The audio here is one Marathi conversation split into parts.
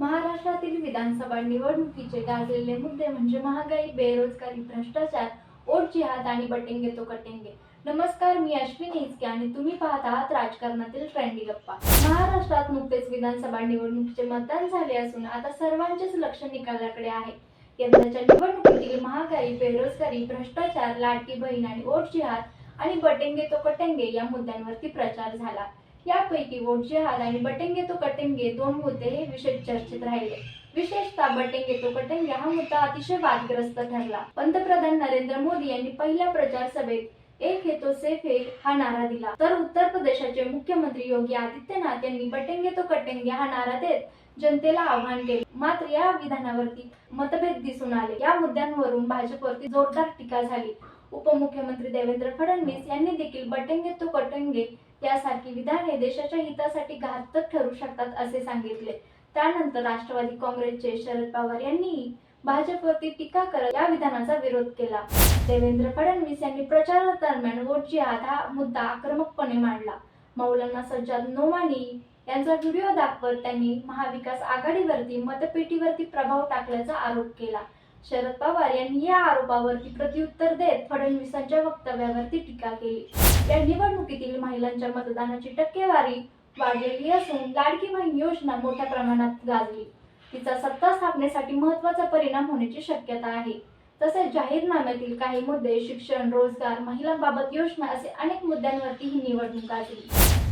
महाराष्ट्रातील विधानसभा निवडणुकीचे गाजलेले मुद्दे म्हणजे महागाई बेरोजगारी भ्रष्टाचार ओट जिहाद आणि बटेंगे तो कटेंगे. नमस्कार मी अश्विनी इचके आणि तुम्ही पाहत आहात राजकारणातील ट्रेंडी गप्पा. महाराष्ट्रात नुकतेच विधानसभा निवडणुकीचे मतदान झाले असून आता सर्वांचेच लक्ष निकालाकडे आहे. यंदाच्या निवडणुकीतील महागाई बेरोजगारी भ्रष्टाचार लाटी बहीण आणि ओट जिहाद आणि बटेंगे तो कटेंगे या मुद्द्यांवरती प्रचार झाला. यापैकी वोट जिहाद आणि बटेंगे तो कटेंगे दोन मुद्दे हे विशेष चर्चेत राहिले. विशेषतः बटेंगे तो कटेंगे हा मुद्दा अतिशय वादग्रस्त ठरला. पंतप्रधान नरेंद्र मोदी यांनी पहिल्या प्रचार सभेत एक हे तो सेफ है हा नारा दिला. तर उत्तर प्रदेशाचे मुख्यमंत्री योगी आदित्यनाथ यांनी बटेंगे तो कटेंगे हा नारा देत जनतेला आव्हान केले. मात्र या विधानावरती मतभेद दिसून आले. या मुद्द्यांवरून भाजपवरती जोरदार टीका झाली. उपमुख्यमंत्री देवेंद्र फडणवीस यांनी देखील बटेंगे तो कटेंगे यासारखी विधाने देशाच्या हितासाठी घातक ठरू शकतात असे सांगितले. त्यानंतर राष्ट्रवादी काँग्रेसचे शरद पवार यांनी भाजपवरती टीका करत या विधानाचा विरोध केला. देवेंद्र फडणवीस यांनी प्रचारादरम्यान वोट जिहाद हा मुद्दा आक्रमकपणे मांडला. मौलाना सज्जाद नोमानी यांचा व्हिडिओ दाखवत त्यांनी महाविकास आघाडीवरती मतपेटीवरती प्रभाव टाकल्याचा आरोप केला. शरद पवार यांनी या आरोपावरती प्रत्युत्तर देत फडणवीसांच्या वक्तव्यावरती टीका केली. या निवडणुकीत महिलांच्या मतदानाची टक्केवारी वाढलेली असून लाडकी बहीण योजना मोठ्या प्रमाणात गाजली. तिचा सत्ता स्थापनेसाठी महत्त्वाचा परिणाम होण्याची शक्यता आहे. तसेच जाहीरनाम्यातील काही मुद्दे शिक्षण रोजगार महिलांबाबत योजना असे अनेक मुद्द्यांवरती ही निवडणूक गाजली.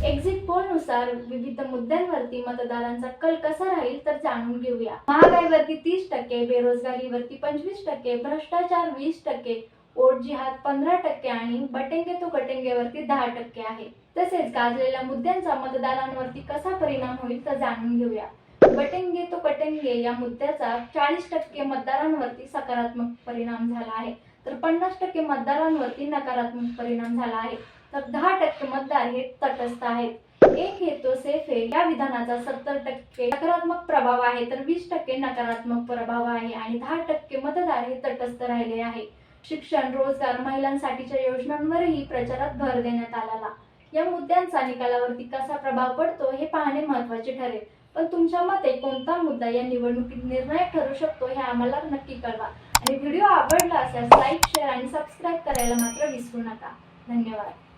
एक्झिट पोलनुसार विविध मुद्द्यांवरती मतदारांचा कल कसा राहील तर जाणून घेऊया. महागाईवरती तीस टक्के बेरोजगारीवरती पंचवीस टक्के भ्रष्टाचार वीस टक्के जिहाद पंधरा टक्के आणि बटेंगे तो कटेंगेवरती दहा टक्के आहे. तसेच गाजलेल्या मुद्द्यांचा मतदारांवरती कसा परिणाम होईल तर जाणून घेऊया. बटेंगे तो कटेंगे या मुद्द्याचा चाळीस टक्के मतदारांवरती सकारात्मक परिणाम झाला आहे. तर पन्नास टक्के मतदारांवरती नकारात्मक परिणाम झाला आहे. तर दहा टक्के मतदार हे तटस्थ आहेत. एक हे तो सेफ हे या विधानाचा सत्तर टक्के नकारात्मक प्रभाव आहे. तर वीस टक्के नकारात्मक प्रभाव आहे आणि दहा टक्के मतदार हे तटस्थ राहिले आहे. शिक्षण रोजगार महिलांसाठीच्या योजनांवरही प्रचारात भर देण्यात आलेला. या मुद्द्यांचा निकालावरती कसा प्रभाव पडतो हे पाहणे महत्त्वाचे ठरेल. पण तुमच्या मते कोणता मुद्दा या निवडणुकीत निर्णायक ठरू शकतो हे आम्हाला नक्की कळवा. आणि व्हिडिओ आवडला असल्यास लाईक शेअर आणि सबस्क्राईब करायला मात्र विसरू नका. धन्यवाद.